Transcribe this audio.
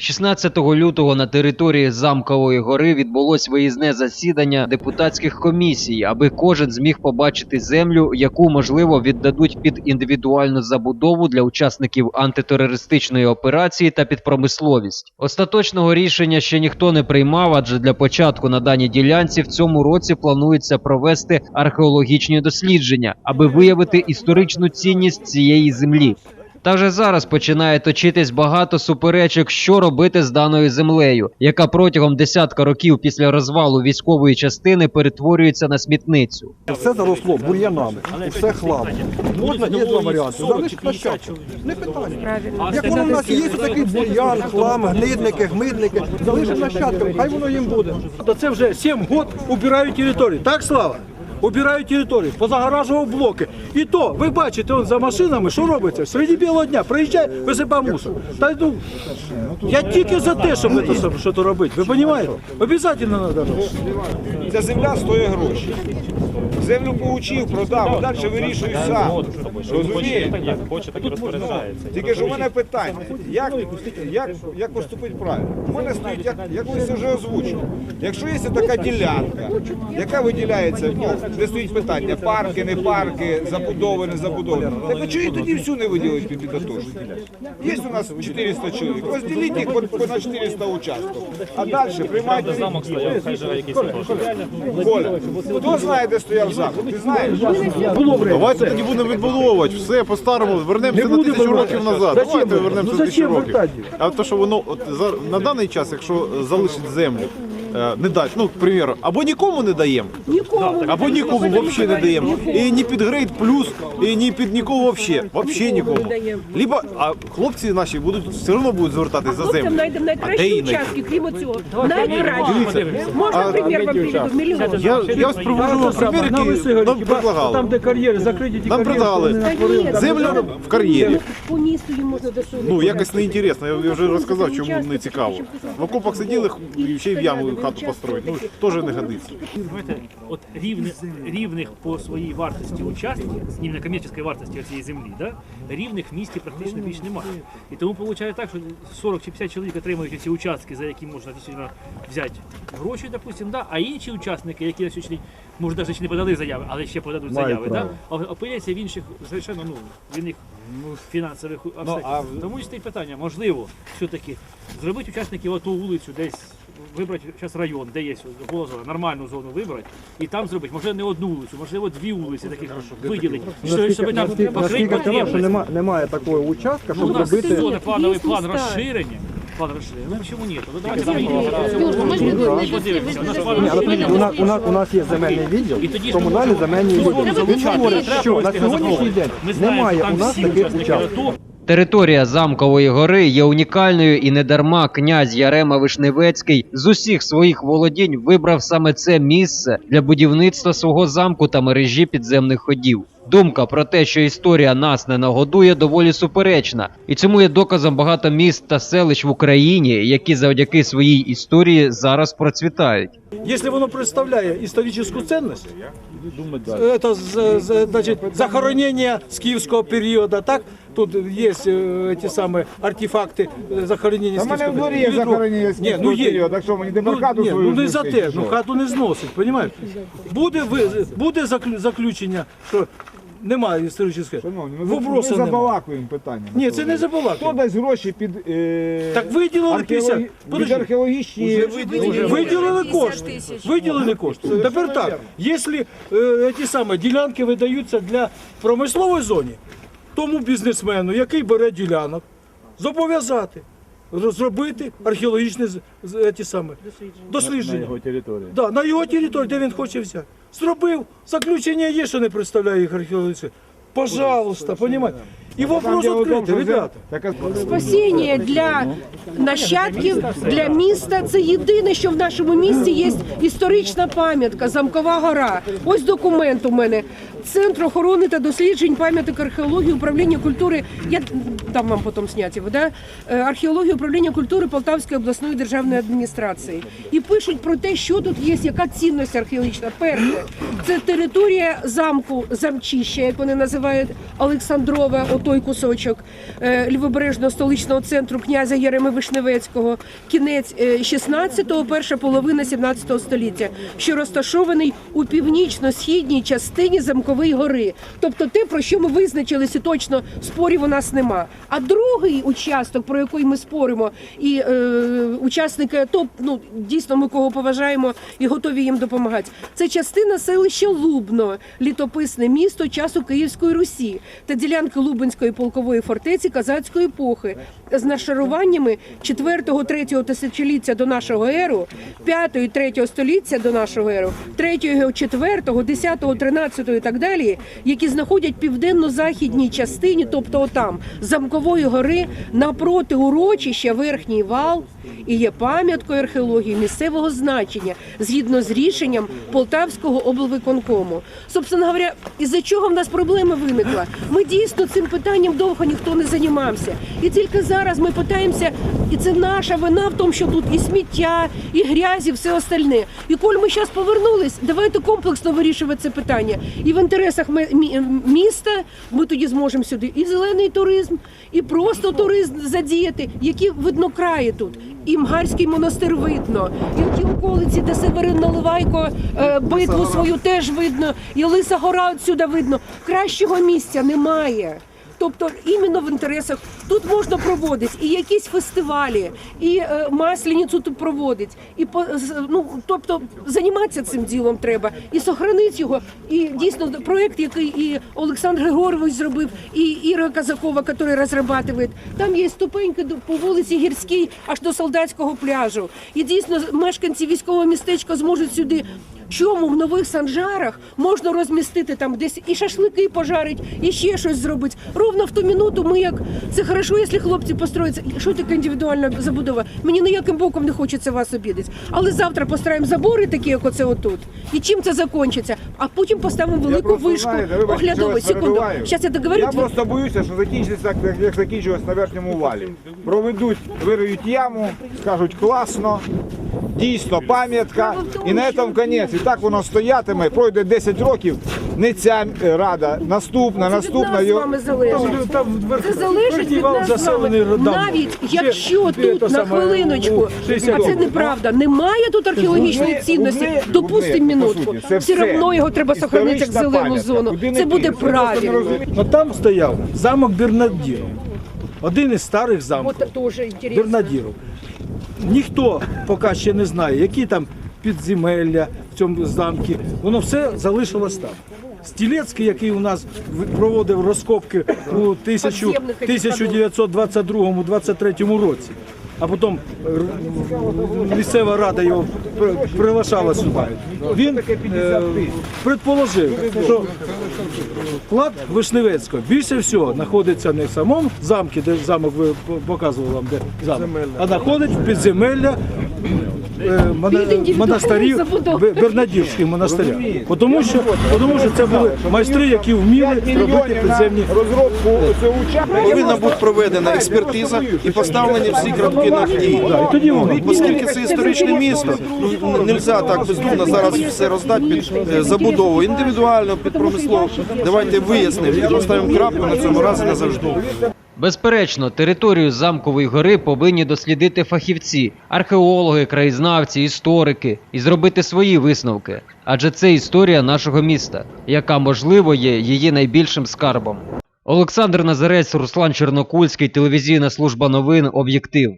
16 лютого на території Замкової гори відбулось виїзне засідання депутатських комісій, аби кожен зміг побачити землю, яку можливо віддадуть під індивідуальну забудову для учасників антитерористичної операції та під промисловість. Остаточного рішення ще ніхто не приймав, адже для початку на даній ділянці в цьому році планується провести археологічні дослідження, аби виявити історичну цінність цієї землі. Та вже зараз починає точитись багато суперечок, що робити з даною землею, яка протягом десятка років після розвалу військової частини перетворюється на смітницю. Все заросло бур'янами, все хлам. Можна є два варіанти. Залишити площадку. Не питання. Як воно в нас є такий бур'ян, хлам, гнидники, гмидники, залишимо нащадкам, хай воно їм буде. То це вже 7 років убирають територію. Так, Слава? Убирають територію, позагоражував блоки. І то, ви бачите, он за машинами, що робиться? Серед білого дня приїжджає, висипав мусор. Та ну, я тільки за те, щоб це саме, що то робити. Ви розумієте? Обов'язково треба робити. Ця земля стоїть гроші. Землю получив, продав, а далі вирішую сам. Розумієте? Хоче так і розпоряджається. Тільки ж у мене питання, як, як, як поступити правильно? У мене стоїть, як, як ви вже озвучив. Якщо є така ділянка, яка виділяється, ну, де стоїть питання, парки, не парки, забудови, не забудови. Так а чого її тоді всю не виділити під підготовку? Є у нас 400 чоловік, розділіть їх по, по на 400 участків. А далі приймайте Замок стояв, хай живе якийсь. Коля, хто знає, де стояв замок? Ти знаєш? Давайте тоді будемо відбудовувати все по-старому, вернемося на тисячу років назад. Давайте вернемося Ну, на тисячу років. А то, що воно от за на даний час, якщо залишить землю, е, не дать, ну, к примеру, або нікому не даємо, або нікому взагалі не даємо. І ні під грейд плюс, і ні під нікого взагалі. Взагалі нікому. Либо, а хлопці наші будуть все одно будуть звертатись за Хлопцям землю. знайдемо де найкращі її знайти? участки, крім цього. Найкращі. Можна примір вам приведу? Мільйон. Я, я ось привожу примір, На який нам предлагали. Там, де кар'єри закриті, ті Нам предлагали землю в кар'єрі. По місту їм можна досунути. Ну, якось не інтересно, я, я вже розказав, чому не цікаво. В окопах сиділи і ще й в яму хату построїть. Ну, теж не годиться. Знаєте, от рівних, рівних по своїй вартості участків, рівня комерційної вартості цієї землі, да, рівних в місті практично більш немає. І тому виходить так, що 40 чи 50 чоловік отримують ці участки, за які можна дійсно взяти гроші, допустим, да, а інші учасники, які на сьогодні, може, навіть ще не подали заяви, але ще подадуть заяви, да, а опиняться в інших, звичайно, ну, в інших фінансових обставин. Тому і стоїть питання, можливо, все-таки зробити учасників оту вулицю десь вибрати зараз район, де є голоза, нормальну зону вибрати, і там зробити, може не одну вулицю, можливо, дві вулиці таких виділити, щоб, щоб там покрити нема, немає такого участка, Ну, щоб у нас робити. зона, плановий план розширення. План розширення. Ну чому ні? Ну давайте Юр, подивимося. У нас Ні, але тоді у нас, у нас, у нас є земельний відділ, І тоді ж комунальний ми земельний відділ. Він залучати. говорить, що на сьогоднішній день Ми знаємо, немає що там у нас всі таких. АТО, Територія замкової гори є унікальною і недарма князь Ярема Вишневецький з усіх своїх володінь вибрав саме це місце для будівництва свого замку та мережі підземних ходів. Думка про те, що історія нас не нагодує, доволі суперечна, і цьому є доказом багато міст та селищ в Україні, які завдяки своїй історії зараз процвітають. Если воно представляє історичну цінність, это з- захоронение значить, захоронення з київського періоду, так? Тут есть эти ті артефакты артефакти захоронення Та в мене в київського дворі є захоронення Ні, ну київського є. періоду, так що мені тепер Ну, хату ні, свою ну не за те, ну хату не зносить, розумієш? Буде, ви- буде заклю- заключення, що немає історичної Шановні, ну, ми Вопросу ми нема. забалакуємо питання. Ні, це не Хто дасть гроші під е... Так виділили 50. археологі- під Подожди. археологічні... Виділили кошти. Виділили кошти. Тепер так, якщо е, ті самі ділянки видаються для промислової зони, тому бізнесмену, який бере ділянок, зобов'язати роз- зробити археологічне з- з- е, ті самі, дослідження. На його території. Да, на його території, де він хоче взяти. Зробив, заключення є, що не представляє їх археологічно. Пожалуйста, понімаєте? І вопрос відкритий, ребята. Спасіння для нащадків, для міста це єдине, що в нашому місті є історична пам'ятка Замкова гора. Ось документ у мене. Центр охорони та досліджень пам'яток археології управління культури. Я дам вам потім його, да? Е, археології управління культури Полтавської обласної державної адміністрації. І пишуть про те, що тут є, яка цінність археологічна. Перше, це територія замку Замчища, як вони називають Олександрова, отой кусочок е, лівобережного столичного центру князя Єреми Вишневецького, кінець 16-го, перша половина 17-го століття, що розташований у північно-східній частині Замкової гори. Тобто те, про що ми визначилися, точно спорів у нас нема. А другий участок, про який ми споримо, і е, учасники АТО, ну дійсно ми кого поважаємо і готові їм допомагати. Це частина селища Лубно, літописне місто часу Київської Русі та ділянки Лубенської полкової фортеці казацької епохи з нашаруваннями 4-3 тисячоліття до нашого еру, 5-3 століття до нашого еру, 3-го, 4-го, 10-го, 13-го і так далі, які знаходять південно-західній частині, тобто отам, замкової гори, напроти урочища Верхній вал і є пам'яткою археології місцевого значення згідно з рішенням Полтавського облвиконкому. Собственно говоря, із-за чого в нас проблема виникла? Ми дійсно цим питанням довго ніхто не займався. І тільки зараз ми питаємося, і це наша вина в тому, що тут і сміття, і грязь, і все остальне. І коли ми зараз повернулись, давайте комплексно вирішувати це питання. І в інтересах міста ми тоді зможемо сюди і зелений туризм, і просто туризм задіяти, які видно краї тут. І Мгарський монастир видно, і ті околиці, де Северин Наливайко е, битву свою теж видно, і Лиса Гора отсюди видно. Кращого місця немає. Тобто іменно в інтересах тут можна проводити і якісь фестивалі, і е, масленицю тут проводить, і ну тобто займатися цим ділом треба і сохранити його. І дійсно проект, який і Олександр Григорович зробив, і Іра Казакова, який розробляє. Там є ступеньки по вулиці Гірській аж до солдатського пляжу. І дійсно мешканці військового містечка зможуть сюди. Чому в нових санжарах можна розмістити там десь і шашлики пожарить, і ще щось зробити. Ровно в ту минуту ми як це хорошо, якщо хлопці построються. Що таке індивідуальна забудова? Мені ніяким боком не хочеться вас обідати. Але завтра построїмо забори, такі як оце отут. І чим це закінчиться? А потім поставимо велику вишку оглядову. Секунду. Зараз я договорю. Я просто боюся, що закінчиться так, як- як закінчилось на верхньому валі. Проведуть, вириють яму, скажуть класно, дійсно пам'ятка, і на цьому кінець. І так воно стоятиме, пройде 10 років. Не ця е, рада, наступна, Це від наступна. нас з вами залежить. Це залежить від нас з вами. Навіть якщо тут на саме, хвилиночку, а це неправда, немає тут археологічної цінності. Допустимо минутку. Все все. одно його треба сохранити як зелену пам'ятка. зону. Куди Це буде правильно. Ну там стояв замок Бернадіров. Один із старих замків. Бернадіров. Ніхто поки ще не знає, які там підземелля в цьому замку. Воно все залишилось там. Стілецький, який у нас проводив розкопки у тисячу- Подземних этих 1922-23 році. А потім місцева рада його при- приглашала сюди. Він е, предположив, що Клад Вишневецького більше всього знаходиться не в самому замку, де замок ви показували вам, де замок, а знаходить в підземелля е, монастирів, забудови. Бе- Тому що, тому що це були майстри, які вміли робити підземні розробку цього. Повинна бути проведена експертиза і поставлені всі крапки тоді воно. Оскільки це історичне місто, ну не можна так бездумно зараз все роздати під е, забудову індивідуально, під промислову. Давайте вияснимо і поставимо крапку на цьому разі назавжди. Безперечно, територію замкової гори повинні дослідити фахівці, археологи, краєзнавці, історики і зробити свої висновки. Адже це історія нашого міста, яка можливо є її найбільшим скарбом. Олександр Назарець, Руслан Чернокульський, телевізійна служба новин, об'єктив.